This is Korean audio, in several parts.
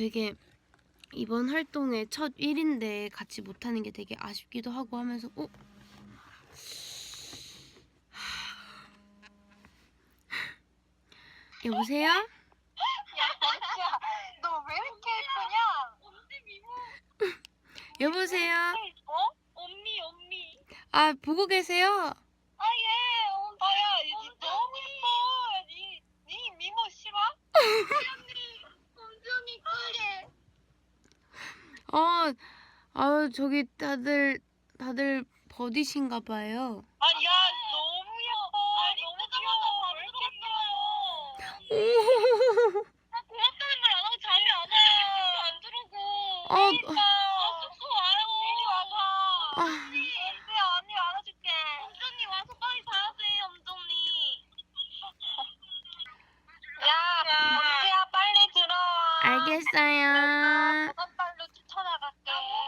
되게 이번 활동의 첫 1인데 같이 못하는 게 되게 아쉽기도 하고 하면서 어? 여보세요? 너 왜 이렇게 예쁘냐? 언니 미모. 여보세요? 어? 언니, 언니. 아 보고 계세요? 아, 예, 언니. 아, 야, 니 너무 예뻐. 야, 니, 니 미모 싫어? 언니, 언니 그래. 어, 아 저기 다들 다들 버디신가 봐요. 아, 야, 너무 예뻐. 아니, 너무 귀여워. 왜 이렇게 예뻐요? 나 고맙다는 말 안 하고 잠이 안 와요. 안 들어오고. 어, 그러니까. 아, 숙소 와요. 이리 와봐. 아. 언니, 언니야, 언니 안아줄게. 엄전이 와서 빨리 자야 돼, 엄전이. 야, 엄지야, 빨리 들어와. 알겠어요.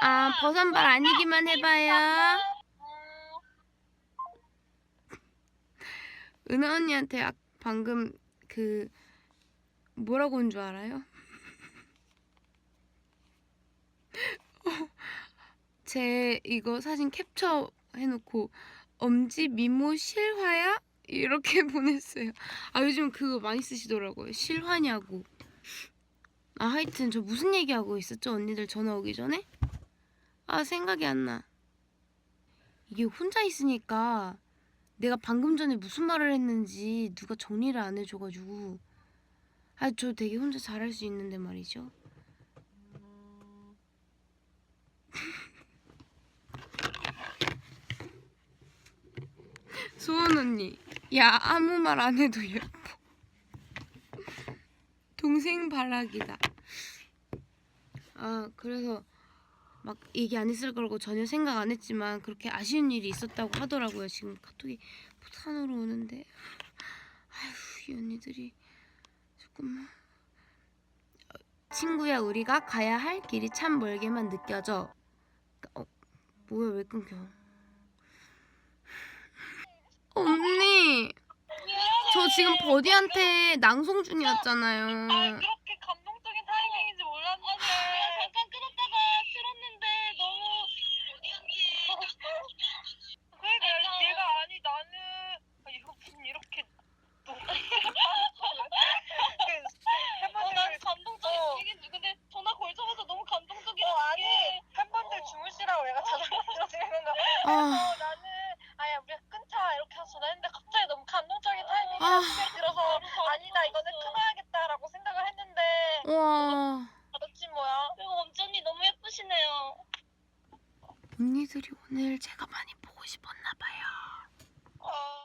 아 버선발 아니기만 해봐요. 은하 언니한테 아, 방금 그 뭐라고 온 줄 알아요? 제 이거 사진 캡처 해놓고 엄지 미모 실화야? 이렇게 보냈어요. 아 요즘 그거 많이 쓰시더라고요. 실화냐고. 아 하여튼 저 무슨 얘기하고 있었죠? 언니들 전화 오기 전에? 아 생각이 안 나. 이게 혼자 있으니까 내가 방금 전에 무슨 말을 했는지 누가 정리를 안 해줘가지고 아 저 되게 혼자 잘할 수 있는데 말이죠. 소원 언니, 야 아무 말 안 해도 예뻐. 동생 바라기다. 아 그래서 막 얘기 안 했을 거라고 전혀 생각 안 했지만 그렇게 아쉬운 일이 있었다고 하더라고요. 지금 카톡이 부탄으로 오는데 아휴 이 언니들이 조금만 어, 친구야 우리가 가야 할 길이 참 멀게만 느껴져. 어 뭐야 왜 끊겨? 언니 저 지금 버디한테 낭송 중이었잖아요. 아, 그렇게 감동적인 타이밍인지 몰랐는데. 잠깐 끊었다가 틀었는데 너무. 그러니까 얘가 아니 나는 아, 이거 무슨 이렇게. 어, 난 감동적인 얘기인지 근데 전화 걸자마자 너무 감동적이야. 어, 아니 팬분들 주무시라고 얘가 자장가 찍는 거. 아. 어, 나는 아야 우리가 끊자 이렇게 했어. 나 했는데 갑자기 너무 감동적인 타이밍이 아. 들어서 아니다 이거는 끊어야겠다라고 생각을 했는데 와 받았지 뭐야. 그리고 엄전이 너무 예쁘시네요. 언니들이 오늘 제가 많이 보고 싶었나 봐요.